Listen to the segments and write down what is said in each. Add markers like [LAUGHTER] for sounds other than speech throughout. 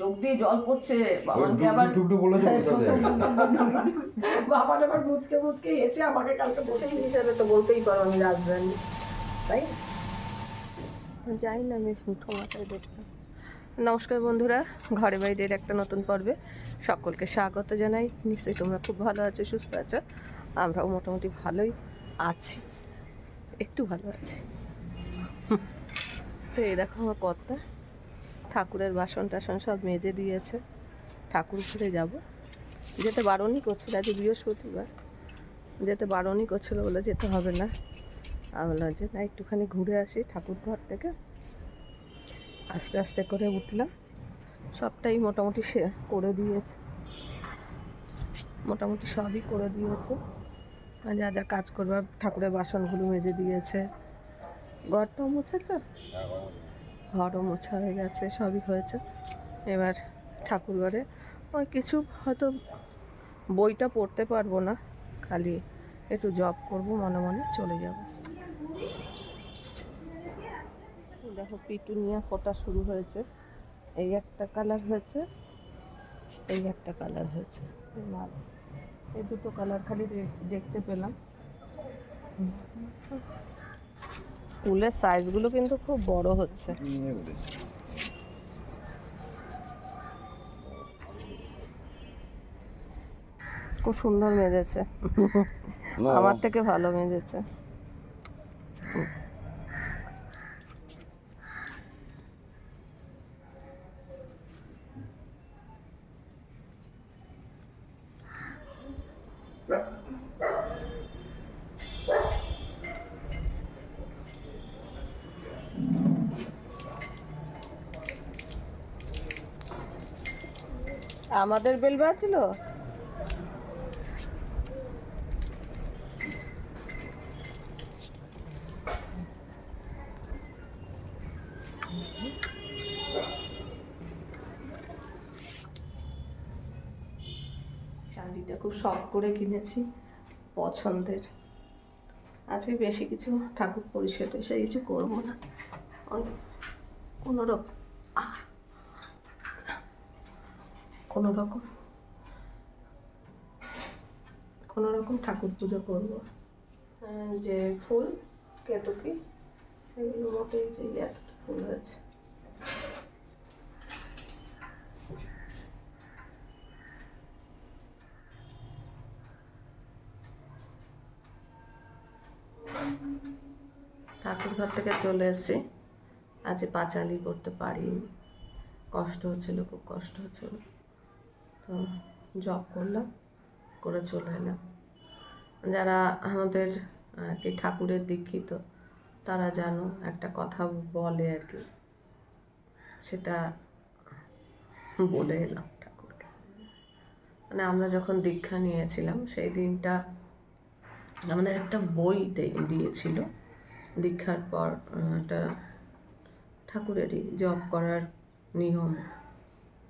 চোখ দিয়ে জল পড়ছে বাবানকে আবার টুকটু বলেছে বোঝাতে বাবার আবার মুচকে মুচকে এসে আমাকে কালকে বসে সেই হিসাবে তো বলতেই পারো আমি রাজধানী। তাই? যাই না আমি মাথায় দেখতাম নমস্কার বন্ধুরা ঘরে বাইরের একটা নতুন পর্বে সকলকে স্বাগত জানাই। নিশ্চয়ই তোমরা খুব ভালো আছো সুস্থ আছো? আমরাও মোটামুটি ভালোই আছি। একটু ভালো আছি। তো এই দেখো আমার কর্তা ঠাকুরের বাসন টাসন সব মেজে দিয়েছে। ঠাকুর ঘুরে যাব। যেতে বারণই করছিল, আজ বৃহস্পতিবার। যেতে বারণই করছিল বলে যেতে হবে না। আমি বললাম যে, না, একটুখানি ঘুরে আসি ঠাকুর ঘর থেকে। আস্তে আস্তে করে উঠলাম। সবটাই মোটামুটি সে করে দিয়েছে। মোটামুটি সবই করে দিয়েছে। আর যা যা কাজ করবার ঠাকুরের বাসনগুলো মেজে দিয়েছে। ঘরটাও মুছেছে? ঘরও মোছা হয়ে গেছে, সবই হয়েছে। এবার ঠাকুর ঘরে। ওই কিছু হয়তো বইটা পড়তে পারব না, খালি একটু জব করব, মনে মনে চলে যাব। দেখো পিটুনিয়া ফোটা শুরু হয়েছে। এই একটা কালার হয়েছে, এই একটা কালার হয়েছে। এই এই দুটো কালার খালি দেখতে পেলাম। ফুলের সাইজগুলো কিন্তু খুব বড় হচ্ছে। খুব সুন্দর মেজেছে। [LAUGHS] আমার থেকে ভালো মেজেছে। আমাদের বেল ছিল শাড়িটা খুব শখ করে কিনেছি, পছন্দের। আজকে বেশি কিছু ঠাকুর পরিষেবা টরিষেবা কিছু করব না। কোনো রকম কোনো রকম কোনো রকম ঠাকুর পুজো করব। যে ফুল, কেতকি, এগুলো মোটেই যে এতটা ফুল আছে ঠাকুর ঘর থেকে চলে এসেছি। আজ পাঁচালি করতে পারিনি। কষ্ট হচ্ছিল, খুব কষ্ট হচ্ছিল। জব করলাম, করে চলে এলাম। যারা আমাদের আর কি ঠাকুরের দীক্ষিত, তারা জানো, একটা কথা বলে আর কি, সেটা বলে এলাম ঠাকুরকে। মানে আমরা যখন দীক্ষা নিয়েছিলাম, সেই দিনটা আমাদের একটা বই দিয়েছিল। দীক্ষার পর একটা ঠাকুরেরই জব করার নিয়ম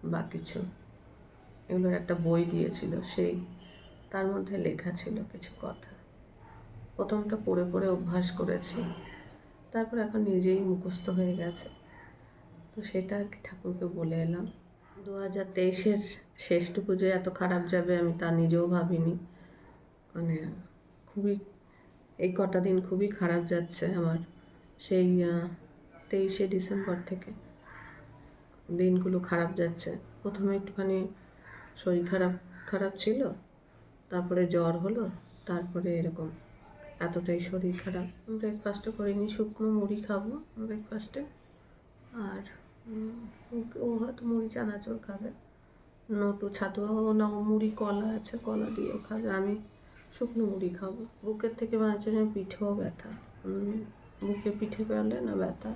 বা কিছু। এগুলোর একটা বই দিয়েছিল, সেই, তার মধ্যে লেখা ছিল কিছু কথা। প্রথমটা পড়ে পড়ে অভ্যাস করেছি, তারপর এখন নিজেই মুখস্থ হয়ে গেছে। তো সেটা আর কি ঠাকুরকে বলে এলাম। দু হাজার তেইশের শেষটুকু যে এত খারাপ যাবে আমি তা নিজেও ভাবিনি। মানে খুবই, এই কটা দিন খুবই খারাপ যাচ্ছে আমার সেই তেইশে ডিসেম্বর থেকে। দিনগুলো খারাপ যাচ্ছে। প্রথমে একটুখানি শরীর খারাপ খারাপ ছিল, তারপরে জ্বর হলো, তারপরে এরকম এতটাই শরীর খারাপ। ব্রেকফাস্টও করিনি শুকনো মুড়ি খাব ব্রেকফাস্টে আর ও হয়তো মুড়ি চানাচুর খাবে। নটু ছাতু না মুড়ি কলা আছে, কলা দিয়েও খাবে। আমি শুকনো মুড়ি খাব। বুকের থেকে মাঝে পিঠেও ব্যথা। বুকে পিঠে পেলে না ব্যথা।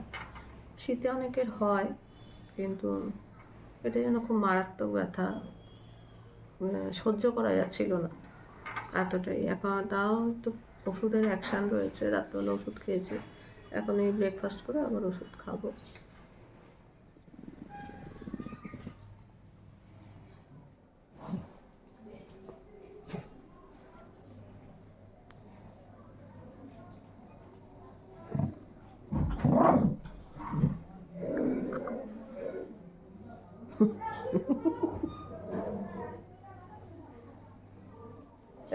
শীতে অনেকের হয়, কিন্তু এটা যেন খুব মারাত্মক ব্যথা। সহ্য করা যাচ্ছিল না এতটাই। এখন তাও তো ওষুধের অ্যাকশান রয়েছে, রাত্রবেলা ওষুধ খেয়েছি। এখন এই ব্রেকফাস্ট করে আবার ওষুধ খাব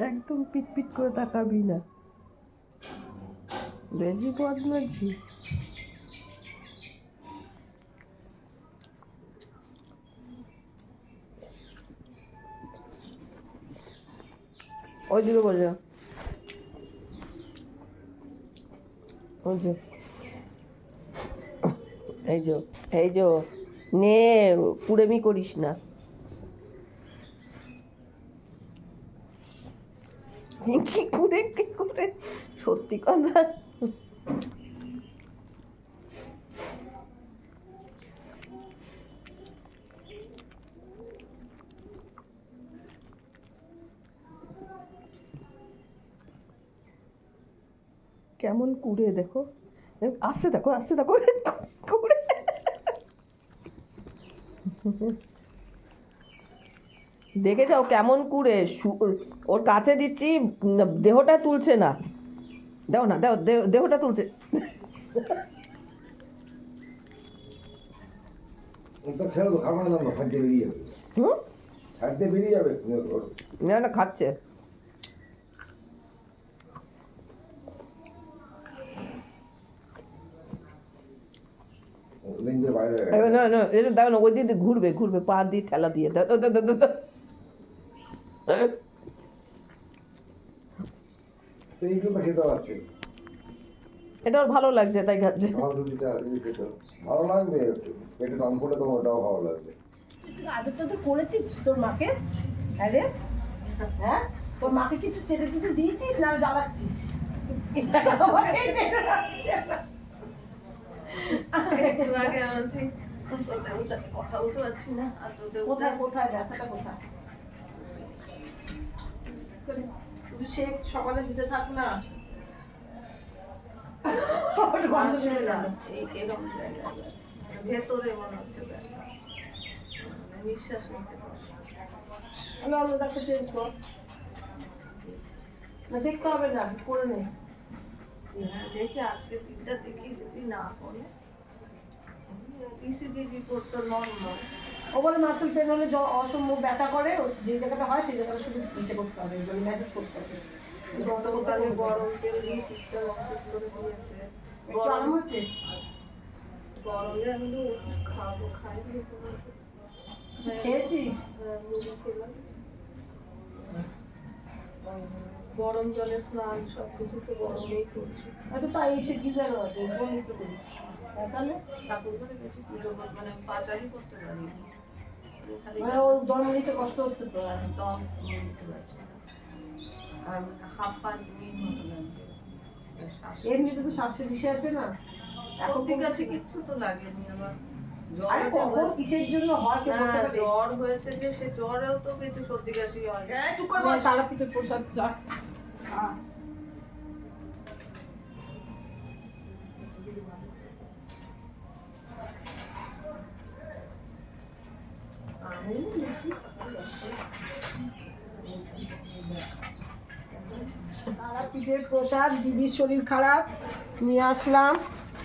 একদম পিট পিট করে তাকাবি না বেশি বদমাইছি ওই দিকে ওই যে এই যে এই যে নে কুড়েমি করিস না কি করে কি করে সত্যি কথা। কেমন কুড়ে দেখো। আসছে দেখো আসছে দেখো। কুড়ে দেখে যাও কেমন কুড়ে। ওর কাছে দিচ্ছি দেহটা তুলছে না। দেও না দেও দেহটা তুলছে। না না খাচ্ছে। না না এটা দেখো না ওই ঘুরবে ঘুরবে পা দিয়ে ঠেলা দিয়ে। এটা ওর ভালো লাগছে তাই খাচ্ছে। ভালো লাগবে পেটে টান পড়লে তোমার ওটাও ভালো লাগবে। আদরটা তো করেছিস তোর মাকে? হ্যাঁ রে। হ্যাঁ? তোর মাকে কিছু চেটে টেটে দিয়েছিস না জ্বালাচ্ছিস? কথা বলতে পারছি না আর তোদের কোথায় কোথায় ব্যথাটা কোথায়? শুধু শেখ সকালে দিতে থাক না। ভেতরে মনে হচ্ছে নিঃশ্বাস নিতে কষ্ট আমি অন্য ডাক্তার চেঞ্জ কর না দেখতে হবে না করে নে। হ্যাঁ, দেখি আজকে দিনটা দেখি যদি না করে। ইসিজি নর্মাল ও বলে মাসেল পেন হলে অসম্ভব ব্যথা করে যে জায়গাটা হয় সেই জায়গাটা শুধু ইসে করতে হবে মানে করতে হবে। গতকালে গরম তেল দিয়ে চিকটা মসেজ করে দিয়েছে। গরম। হচ্ছে? গরমে আমি তো ওষুধ খাব খাই দিয়ে কোনো ওষুধ। কিছু খেয়েছিস? হ্যাঁ। গরম জলে স্নান সব কিছু তো গরমেই করছি। তাই এসে কি যেন আছে? জল নিতে করিস তাহলে ঠাকুর ঘরে গেছি পুজো মানে করতে পারি মানে ও দম নিতে কষ্ট হচ্ছে তো? দম নিতে পারছি আর হাফ পা নিয়ে মতো লাগছে শ্বাস এমনিতে তো শ্বাসের ইসে আছে না? এখন ঠিক আছে কিচ্ছু তো লাগেনি আমার। জ্বর আরে কখন। কিসের জন্য হয় কে বলতে হ্যাঁ, পারে জ্বর হয়েছে যে সে জ্বরেও তো কিছু সর্দি কাশি হয় এই, চুপ করে সারা পিঠে প্রসাদ যা। প্রসাদ দিদির শরীর খারাপ নিয়ে আসলাম।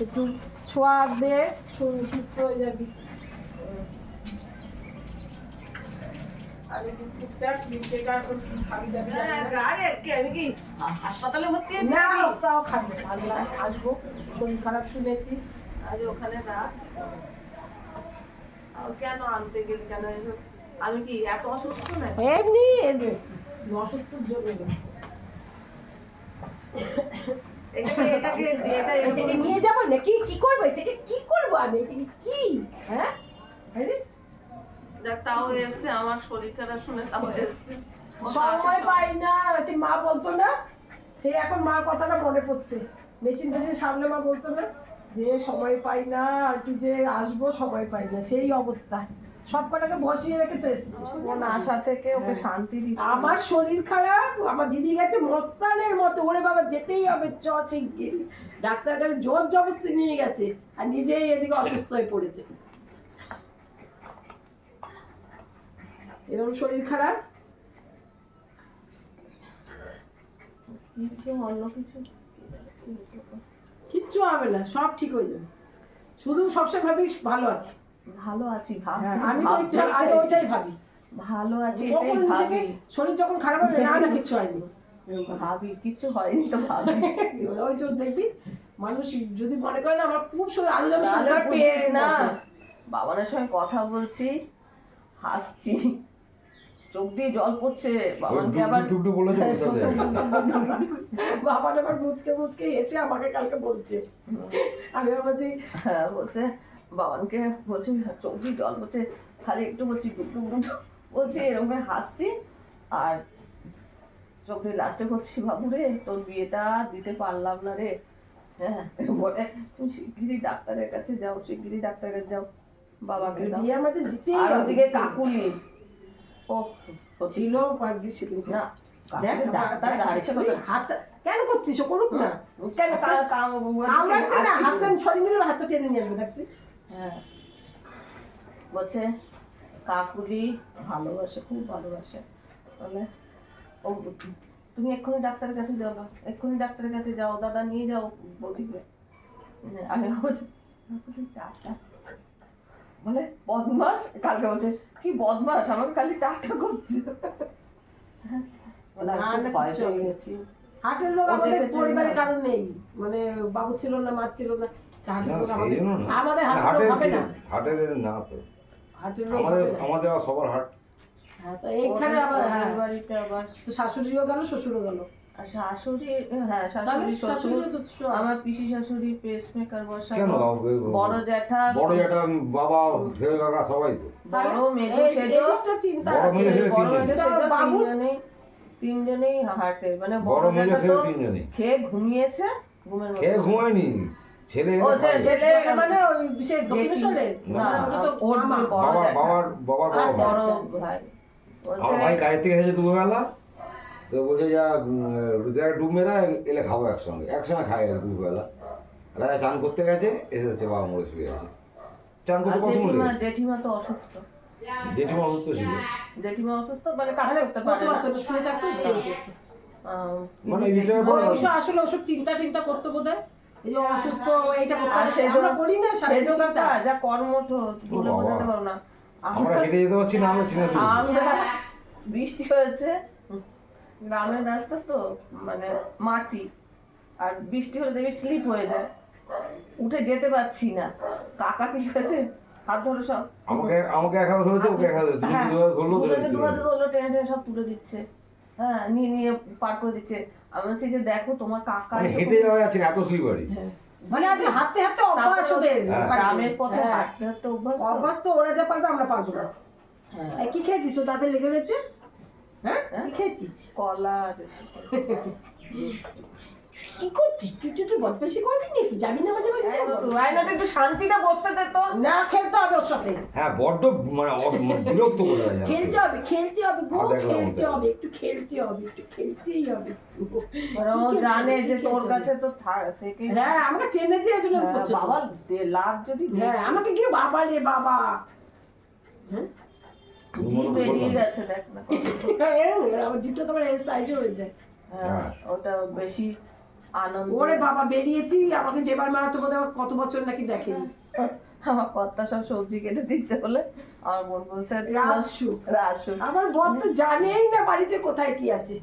একটু ছোঁয়া দে সুস্থ হয়ে যাবি। হ্যাঁ, না। আরে কি হাসপাতালে ভর্তি তাও খাব আসব শরীর খারাপ শুনেছি। আজ ওখানে কেন আনতে গেলি কেন? আমি কি এত অসুস্থ না এমনি এনেছি। অসুস্থর জন্য। এটাকে নিয়ে যাব নাকি? কি করব? এটাকে কি করব আমি? এটাকে কি? হ্যাঁ? তাও এসছে আমার শরীর খারাপ শুনে তাও এসছে। সময় পাই না সে মা বলতো না সে এখন মার কথাটা মনে পড়ছে। মেশিন টেশিন সামনে মা বলতো না যে সময় পাই না আর কি যে আসব সময় পাই না। সেই অবস্থা। সব কটাকে বসিয়ে রেখে তো এসেছি। ও না আসা থেকে ওকে শান্তি দিচ্ছে। আমার শরীর খারাপ আমার দিদি গেছে মস্তানের মতো ওরে বাবা যেতেই হবে চ শিগগির ডাক্তার কাছে জোর জবস্তি নিয়ে গেছে আর নিজেই এদিকে অসুস্থ হয়ে পড়েছে। এরকম শরীর খারাপ? কিছু অন্য কিছু? কিচ্ছু হবে না সব ঠিক হয়ে যাবে। শুধু সবসময় ভাবিস ভালো আছি। ভালো আছি ভাব। হ্যাঁ, আমি তো ওইটা- আমি ওইটাই ভাবি। ভালো আছি এটাই ভাবি। শরীর যখন খারাপ হবে না না কিচ্ছু হয়নি। ভাবি কিছু হয়নি তো ভাবি। ওই জন্য দেখবি মানুষ যদি মনে করে না আমার খুব শরীর আরও যেন তাহলে সুগার পেয়ে না। বাবানের সঙ্গে কথা বলছি হাসছি। চোখ দিয়ে জল পড়ছে বাবানকে আবার টুকটু বলেছে ওর বাবা আবার মুচকে মুচকে এসে আমাকে কালকে বলছে। আমি আবার বলছি হ্যাঁ, বলছে বাবানকে বলছে চোখ দিয়ে জল পড়ছে খালি একটু বলছি টুকটু বলছি এরকম করে হাসছি আর চোখ দিয়ে লাস্টে বলছি বাবু রে তোর বিয়েটা দিতে পারলাম না রে হ্যাঁ বলে তুমি শিগগিরই ডাক্তারের কাছে যাও শিগগিরই ডাক্তারের কাছে যাও বাবাকে বিয়ে আমাদের দিতেই আর ওদিকে কাকুলি ও ছিল সেদিন না দেখ ডাক্তার কেন করছিস করুক না কেন কামড়াচ্ছে না হাতটা সরিয়ে নিলে হাতটা টেনে নিয়ে আসবে দেখ তুই হ্যাঁ বলছে কাকুলি ভালোবাসে খুব ভালোবাসে। বলে ও তুমি এক্ষুনি ডাক্তারের কাছে যাও না। এক্ষুনি ডাক্তারের কাছে যাও দাদা নিয়ে যাও বৌদিকে। হ্যাঁ, আমি বলছি টাটা। বলে বদমাস কালকে বলছে কি বদমাস আমাকে খালি টাটা করছে। বলে আমি না, খুব না, ভয় কিচ্ছু পেয়ে হবে না। গেছি। হার্টের রোগ আমাদের দেখেছে পরিবারে না। কারণ নেই। মানে বাবু ছিল না মা ছিল না। হার্টের না, রোগ সেই আমাদের জন্য না। আমাদের না, হার্টের রোগ হবে হার্টের না কি- হার্টের না তো। আমাদের আমাদের সবার হার্ট হ্যাঁ তো এইখানে আবার হ্যাঁ। বাড়িতে আবার তো শাশুড়িও গেল শ্বশুরও গেল? আর শাশুড়ি হ্যাঁ শাশুড়ি শ্বশুর শাশুড়িও তো সব- আমার পিসি শাশুড়ি পেস মেকার কেন? বসানো বাবু? বড় জ্যাঠা বড় যেটা বাবা ছেলে কাকা সবাই তো। বড় মেজো সেজো। চিন্তা বড় মেজো সেজো বড় তিনজন। মেজো সেজো বাবুর- তিনজনেই তিনজনেই হার্টে মানে বড় মেজো খেয়ে ঘুমিয়েছে ঘুমের খেয়ে ঘুমায়নি। ছেলে মানে ওই না, ওর। বাবার বাবার আমার ভাই গাড়ি থেকে এসেছে দুপুরবেলা। তো বলছে যা দেখ ডুব মেরা এলে খাব একসঙ্গে। একসঙ্গে খাই আর দুপুরবেলা। রাজা চান করতে গেছে এসে বাবা মরে শুয়ে আছে। চান করতে কত মরে জেঠিমা তো অসুস্থ। জেঠিমা অসুস্থ ছিল। জেঠিমা অসুস্থ মানে কাজ মানে করতে করতে পারে না। শুয়ে থাকতো, মানে আসলে ওসব চিন্তা টিন্তা করতে বোধ হয় এই যে অসুস্থ করতে আমরা করি না যা কর্মঠ বলে বোঝাতে পারব না। আমরা হেঁটে যেতে পারছি না আমরা বৃষ্টি হয়েছে গ্রামের রাস্তা তো মানে মাটি আর বৃষ্টি হলে দেখবি স্লিপ হয়ে যায়। উঠে যেতে পারছি না। কাকা কি হয়েছে হাত ধরো সব। আমাকে আমাকে এক হাতে ধরেছে ওকে এক হাতে তুমি হ্যাঁ, ধরলো ধরলো টেনে টেনে সব তুলে দিচ্ছে। হ্যাঁ নিয়ে নিয়ে পার করে দিচ্ছে। আমি বলছি যে দেখো তোমার কাকা মানে হেঁটে যাওয়া যাচ্ছে না এত সুই বাড়ি মানে আজ হাঁটতে হাঁটতে অভ্যাস ওদের হ্যাঁ। গ্রামের পথে হ্যাঁ। হাঁটতে হাঁটতে অভ্যাস অভ্যাস তো ওরা যা পারবে আমরা পারব না। হ্যাঁ। কি খেয়েছিস তো? তাদের লেগে রয়েছে? হ্যাঁ? কি খেয়েছিস? কলা [LAUGHS] কি করছিস? তুই তুই তুই বদমাইশি করবি নাকি? যাবি না আমাদের বাড়িতে? আয়নাটা একটু শান্তিতে বসতে দে তো। না খেলতে হবে ওর সাথে। হ্যাঁ বড্ড মানে বিরক্ত করে দেয় খেলতে হবে খেলতে হবে গো খেলতে হবে একটু খেলতে হবে একটু খেলতেই হবে। মানে ও জানে যে তোর কাছে তো থেকে হ্যাঁ আমাকে চেনে যে এই জন্য হ্যাঁ, করছে বাবা লাভ যদি হ্যাঁ আমাকে কি বাবা রে বাবা। হ্যাঁ? জি বেরিয়ে গেছে দেখ না [LAUGHS] এরম, আমার জিপটা তোমার এর সাইডে হয়ে যায়। হ্যাঁ, হ্যাঁ। ওটা বেশি আনন্দ। ওরে বাবা বেরিয়েছি। আমাকে দেবার মারাতে বোধ হয় কত বছর নাকি দেখেনি। আমার কর্তা সব সবজি কেটে দিচ্ছে বলে আমার বোন বলছে রাজসু। রাসু আমার বর তো জানেই না বাড়িতে কোথায় কি আছে।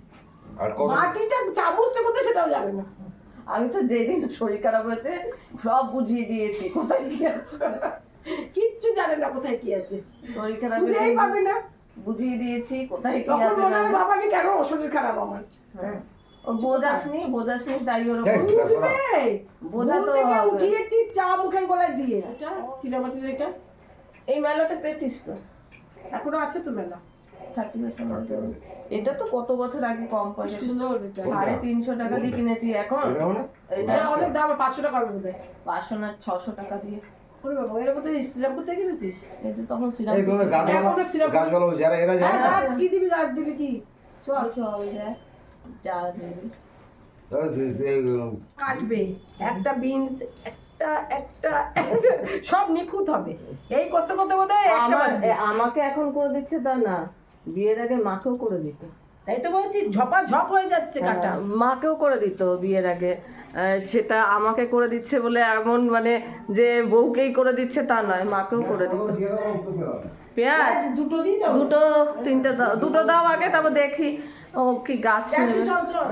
আর কত মাটিটা চামচটা কোথায় সেটাও জানে না। আমি তো যেদিন শরীর খারাপ হয়েছে সব বুঝিয়ে দিয়েছি কোথায় কি আছে। কিচ্ছু জানে না কোথায় কি আছে। শরীর খারাপ বুঝেই পাবে না। বুঝিয়ে দিয়েছি কোথায় কি আছে না। আছে। বাবা আমি কেন শরীর খারাপ আমার? হ্যাঁ। ও বোঝাসনি বোঝাসনি তাই ওরকম দেখ, বুঝবে? তো উঠিয়েছি চা মুখের গলায় দিয়ে। এটা চিনামাটির এটা? এই মেলাতে পেতিস তো। এখনও আছে তো মেলা? এটা তো কত বছর আগে কম পয়সা। সুন্দর এটা। সাড়ে তিনশো টাকা দিয়ে কিনেছি এখন। এটা মানে? এটা অনেক দাম পাঁচশো টাকা হবে পাঁচশো না ছশো টাকা দিয়ে। তখন দিবি গাছ দিবি কি? চল। চল যায় যা দেবে। তাহলে যে- যে- কাটবে। একটা বিনস একটা একটা সব নিখুঁত হবে। এই করতে করতে বোধ হয় আমাকে এখন করে দিচ্ছে তা না। বিয়ের আগে মাকেও করে দিত। তাই তো বলছি ঝপা ঝপ হয়ে যাচ্ছে কাটা। হ্যাঁ, মাকেও করে দিত বিয়ের আগে। আহ, সেটা আমাকে করে দিচ্ছে বলে এমন মানে যে বউকেই করে দিচ্ছে তা নয় মাকেও করে দিত। পেঁয়াজ দুটো দিন দুটো তিনটে দাও। দুটো দাও আগে তারপর দেখি। ও কি গাছ নেবে। চল চল।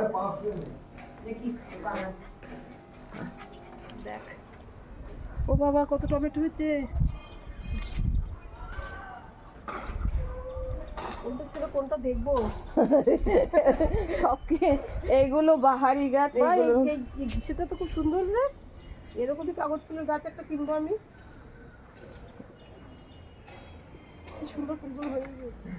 দেখি দেখ। ও বাবা কত টমেটো হয়েছে। কোনটা ছিল কোনটা দেখব? সবকে বাহারি গাছ সেটা তো খুব সুন্দর না? এরকমই কাগজ ফুলের গাছ একটা কিনবো আমি। সুন্দর ফুলগুলো হয়ে গেছে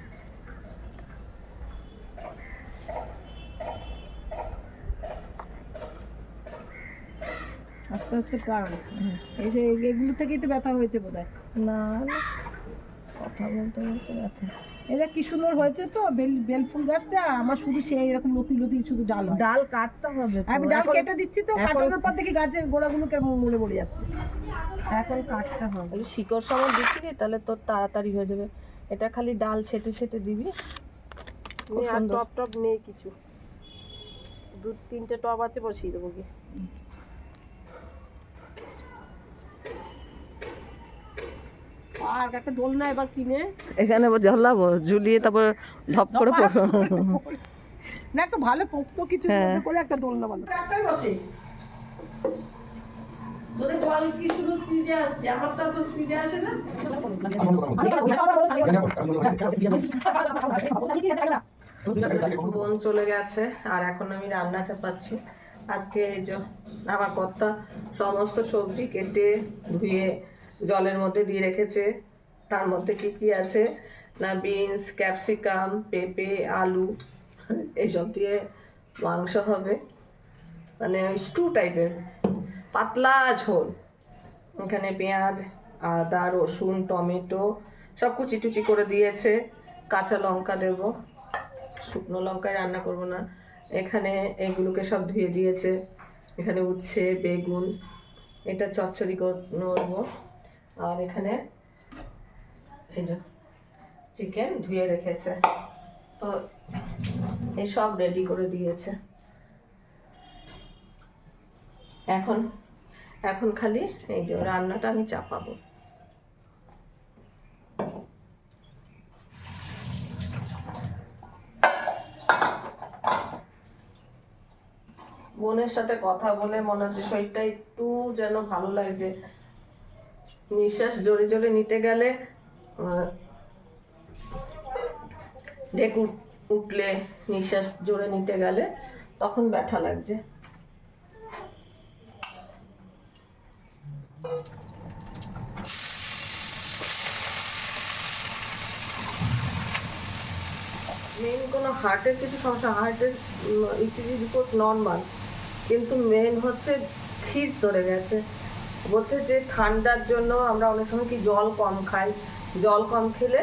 আস্তে আস্তে টান এসে এগুলো থেকেই তো ব্যথা হয়েছে বোধ না কথা বলতে বলতে ব্যথা। এটা কি সুন্দর হয়েছে তো? বেল বেল ফুল গাছটা? আমার শুধু সেই এরকম লতি লতি শুধু ডাল ডাল কাটতে হবে আমি ডাল কেটে দিচ্ছি তো কাটানোর পর দেখি গাছের গোড়াগুলো কেমন মরে মরে যাচ্ছে। এখন কাটতে হবে। শিকড় সময় দিচ্ছি তাহলে তোর তাড়াতাড়ি হয়ে যাবে। এটা খালি ডাল ছেটে ছেটে দিবি। খুব সুন্দর। টপ টপ নেই কিছু দু তিনটে টপ আছে বসিয়ে দেবো কি আর একটা দোলনা এবার কিনে এখানে ঝলাবো ঝুলিয়ে তারপর ধপ করে পড়ো। না একটা ভালো পোক্ত কিছু হ্যাঁ। করে একটা দোলনা বানাবো একটাই বসে তোদের জল কি শুধু স্পিডে আসছে আমার তো অত স্পিডে আসে না বোন চলে গেছে, আর এখন আমি রান্না চাপাচ্ছি। আজকে আমার কর্তা সমস্ত সবজি কেটে ধুয়ে জলের মধ্যে দিয়ে রেখেছে। তার মধ্যে কি কি আছে? না, বিনস, ক্যাপসিকাম, পেঁপে, আলু এইসব দিয়ে মাংস হবে। মানে স্টু টাইপের পাতলা ঝোল। এখানে পেঁয়াজ, আদা, রসুন, টমেটো সব কুচি টুচি করে দিয়েছে। কাঁচা লঙ্কা দেবো। শুকনো লঙ্কায় রান্না করব না। এখানে এগুলোকে সব ধুয়ে দিয়েছে। এখানে উচ্ছে, বেগুন, এটা চচ্চড়ি করব আর এখানে এই যে চিকেন ধুয়ে রেখেছে। তো এই সব রেডি করে দিয়েছে। এখন এখন খালি এই যে রান্নাটা আমি চাপাবো। বোনের সাথে কথা বলে মনে হচ্ছে শরীরটা একটু যেন ভালো লাগছে নিঃশ্বাস জোরে জোরে নিতে গেলে উঠ- উঠলে নিঃশ্বাস জোরে নিতে গেলে তখন ব্যথা লাগছে। মেন কোনো হার্টের কিছু সমস্যা? হার্টের ইসিজি রিপোর্ট নর্মাল কিন্তু মেন হচ্ছে খিস ধরে গেছে। বলছে যে ঠান্ডার জন্য আমরা অনেক সময় কি জল কম খাই। জল কম খেলে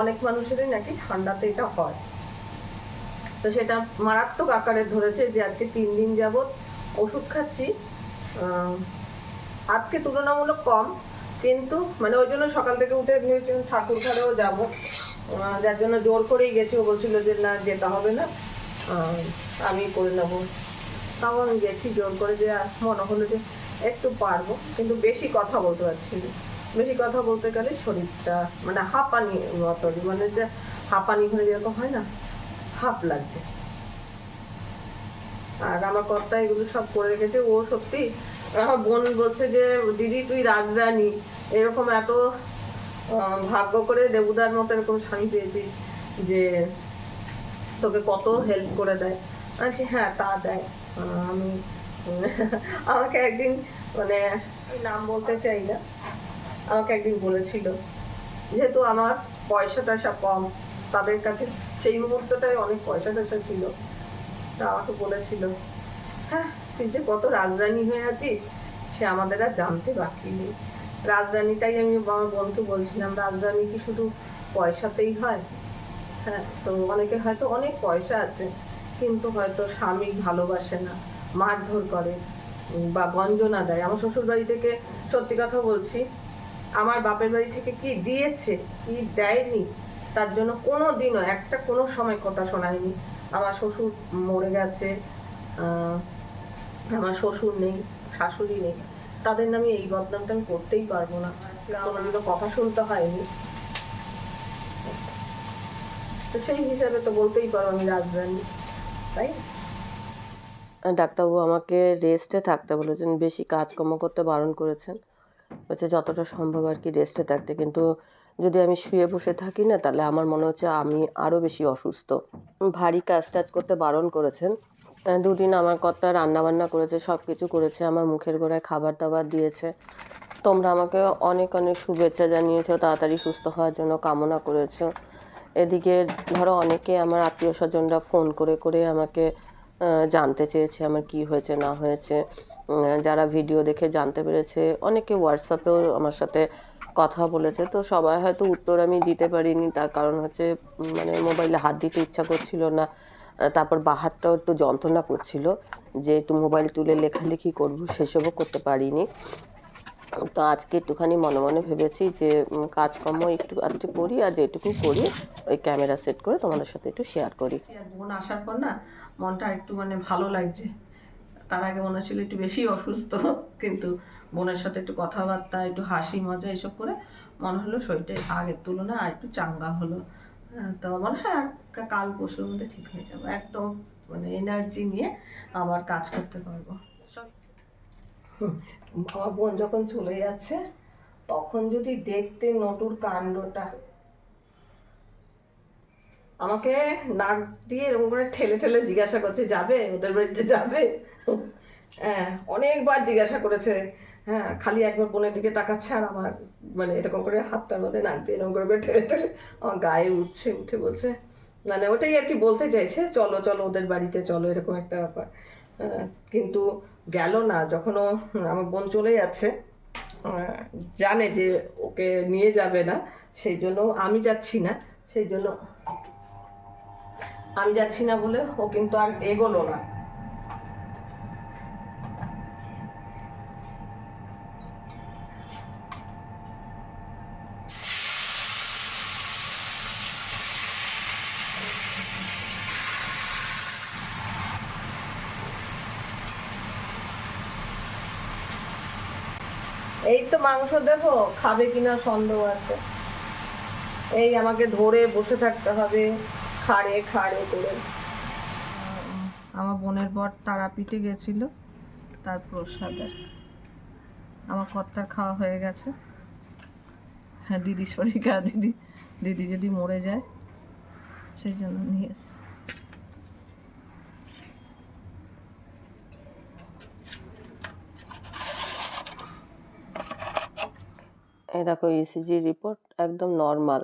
অনেক মানুষেরই নাকি ঠান্ডাতে এটা হয়। তো সেটা মারাত্মক আকারে ধরেছে যে আজকে তিন দিন যাবৎ ওষুধ খাচ্ছি। আজকে তুলনামূলক কম, কিন্তু মানে ওই জন্য সকাল থেকে উঠে ভেবেছিলাম ঠাকুর ঘরেও যাব। যার জন্য জোর করেই গেছি। ও বলছিল যে, না, যেতে হবে না। আমি করে নেব। তাও আমি গেছি জোর করে যে মনে হলো যে একটু পারব, কিন্তু বেশি কথা বলতে পারছি বেশি কথা বলতে গেলে শরীরটা মানে হাঁপানি মতো মানে যে হাঁপানি হয়ে যেরকম হয় না, হাঁপ লাগছে। আর আমার কর্তা এগুলো সব করে রেখেছে, ও সত্যি আমার বোন বলছে যে, দিদি, তুই রাজরানী, এরকম এত ভাগ্য করে দেবুদার মতো এরকম স্বামী পেয়েছিস যে তোকে কত হেল্প করে দেয়। আচ্ছা হ্যাঁ তা দেয়। আমি, [LAUGHS] আমাকে একদিন মানে নাম বলতে চাই না, আমাকে একদিন বলেছিল, যেহেতু আমার পয়সা টয়সা কম, তাদের কাছে সেই মুহূর্তটাই অনেক পয়সা টয়সা ছিল, তা আমাকে বলেছিল হ্যাঁ তুই যে কত রাজরানী হয়ে আছিস, সে আমাদের আর জানতে বাকি নেই। রাজরানীটাই আমি আমার বন্ধু বলছিলাম, রাজরানী কি শুধু পয়সাতেই হয়? হ্যাঁ তো অনেকে হয়তো অনেক পয়সা আছে কিন্তু হয়তো স্বামী ভালোবাসে না, মারধর করে বা গঞ্জনা দেয়। আমার শ্বশুর বাড়ি থেকে সত্যি কথা বলছি, আমার বাপের বাড়ি থেকে কি দিয়েছে, কি দেয়নি, তার জন্য কোনো দিনও একটা কোনো সময় কথা শোনায়নি। আমার শ্বশুর মরে গেছে আমার শ্বশুর নেই, শাশুড়ি নেই। তাদের নামে এই বদনামটা আমি করতেই পারব না। কোনোদিনও কথা শুনতে হয়নি। তো সেই হিসাবে তো বলতেই পারো আমি রাজধানী। তাই? ডাক্তারবাবু আমাকে রেস্টে থাকতে বলেছেন, বেশি কাজকর্ম করতে বারণ করেছেন। বলছে, যতটা সম্ভব আর কি রেস্টে থাকতে। কিন্তু যদি আমি শুয়ে বসে থাকি না, তাহলে আমার মনে হচ্ছে আমি আরও বেশি অসুস্থ। ভারী কাজ টাজ করতে বারণ করেছেন। দুদিন আমার কর্তা রান্না বান্না করেছে সব কিছু করেছে, আমার মুখের গোড়ায় খাবার দাবার দিয়েছে। তোমরা আমাকে অনেক অনেক শুভেচ্ছা জানিয়েছো, তাড়াতাড়ি সুস্থ হওয়ার জন্য কামনা করেছ। এদিকে ধরো অনেকে আমার আত্মীয় স্বজনরা ফোন করে করে আমাকে জানতে চেয়েছে আমার কি হয়েছে, না হয়েছে। যারা ভিডিও দেখে জানতে পেরেছে, অনেকে হোয়াটসঅ্যাপেও আমার সাথে কথা বলেছে। তো সবাই হয়তো উত্তর আমি দিতে পারিনি। তার কারণ হচ্ছে মানে মোবাইলে হাত দিতে ইচ্ছা করছিল না। তারপর বাহাতটাও একটু যন্ত্রণা করছিল যে একটু মোবাইল তুলে লেখালেখি করব, সেসবও করতে পারিনি। তো আজকে একটুখানি মনে মনে ভেবেছি যে কাজকর্ম একটু একটু করি আর যেটুকু করি ওই ক্যামেরা সেট করে তোমাদের সাথে একটু শেয়ার করি। বোন আসার পর না মনটা একটু মানে ভালো লাগছে। তার আগে মনে ছিল একটু বেশি অসুস্থ কিন্তু বোনের সাথে একটু কথাবার্তা একটু হাসি মজা এসব করে মনে হলো শরীরটা আগের তুলনায় আর একটু চাঙ্গা হলো। হ্যাঁ, তো মনে হয় কাল পরশুর মধ্যে ঠিক হয়ে যাব। একদম মানে এনার্জি নিয়ে আবার কাজ করতে পারব। আমার বোন যখন চলে যাচ্ছে তখন যদি দেখতে নটুর কাণ্ডটা আমাকে নাক দিয়ে এরকম করে ঠেলে ঠেলে জিজ্ঞাসা করছে যাবে? ওদের বাড়িতে যাবে? হ্যাঁ অনেকবার জিজ্ঞাসা করেছে। হ্যাঁ খালি একবার বোনের দিকে তাকাচ্ছে আর আমার মানে এরকম করে হাতটার মধ্যে নাক দিয়ে এরকম করে ঠেলে ঠেলে আমার গায়ে উঠছে উঠে বলছে মানে ওটাই আর কি বলতে চাইছে? চলো চলো ওদের বাড়িতে চলো এরকম একটা ব্যাপার। আহ, কিন্তু গেল না যখন ও আমার বোন চলে যাচ্ছে জানে যে ওকে নিয়ে যাবে না, সেই জন্য আমি যাচ্ছি না, সেই জন্য আমি যাচ্ছি না বলে ও কিন্তু আর এগোলো না এই তো মাংস দেবো? খাবে কিনা সন্দেহ আছে। এই আমাকে ধরে বসে থাকতে হবে, খাড়ে খাড়ে করে। আমার বোনের বর তারাপীঠে গেছিল, তার প্রসাদের। আমার কর্তার খাওয়া হয়ে গেছে। হ্যাঁ দিদি শরীর দিদি। দিদি যদি মরে যায়, সেই জন্য নিয়ে এই দেখো ইসিজি রিপোর্ট একদম নর্মাল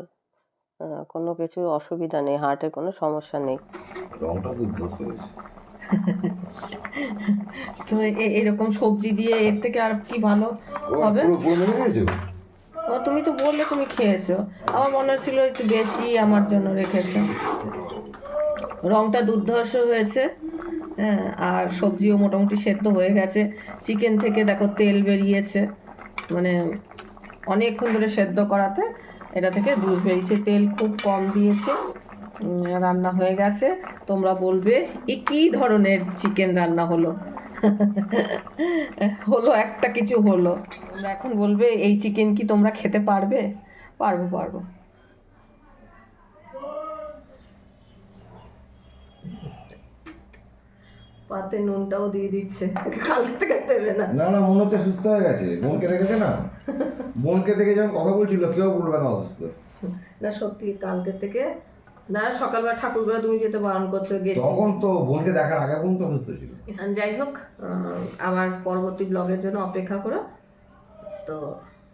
কোনো কিছু অসুবিধা নেই হার্টের কোনো সমস্যা নেই। রংটা দুর্ধর্ষ হয়েছে তো [LAUGHS] এ- এরকম সবজি দিয়ে এর থেকে আর কি ভালো হবে? ও তুমি তো বললে তুমি খেয়েছো। আমার মনে হচ্ছিল একটু বেশি আমার জন্য রেখেছো। রংটা দুর্ধর্ষ হয়েছে হ্যাঁ আর সবজিও মোটামুটি সেদ্ধ হয়ে গেছে। চিকেন থেকে দেখো তেল বেরিয়েছে মানে অনেকক্ষণ ধরে সেদ্ধ করাতে এটা থেকে দুধ বেরিয়েছে। তেল খুব কম দিয়েছে। রান্না হয়ে গেছে। তোমরা বলবে, এ কী ধরনের চিকেন রান্না হলো? [LAUGHS] হলো একটা কিছু হলো। এখন বলবে, এই চিকেন কি তোমরা খেতে পারবে? পারব পারব। পাতে নুনটাও দিয়ে দিচ্ছে। কাল থেকে দেবে না। না না মনে হচ্ছে সুস্থ হয়ে গেছে। বোনকে দেখেছে না? বোনকে দেখে যখন কথা বলছিল কেউ বলবে না অসুস্থ। না সত্যি কালকে থেকে না সকালবেলা ঠাকুরবেলা তুমি যেতে বারণ করছ গেছি তখন তো বোনকে দেখার আগে পর্যন্ত সুস্থ ছিল। যাই হোক আবার পরবর্তী ব্লগের জন্য অপেক্ষা করো। তো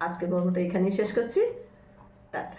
আজকের পর্বটা এখানেই শেষ করছি। টাটা।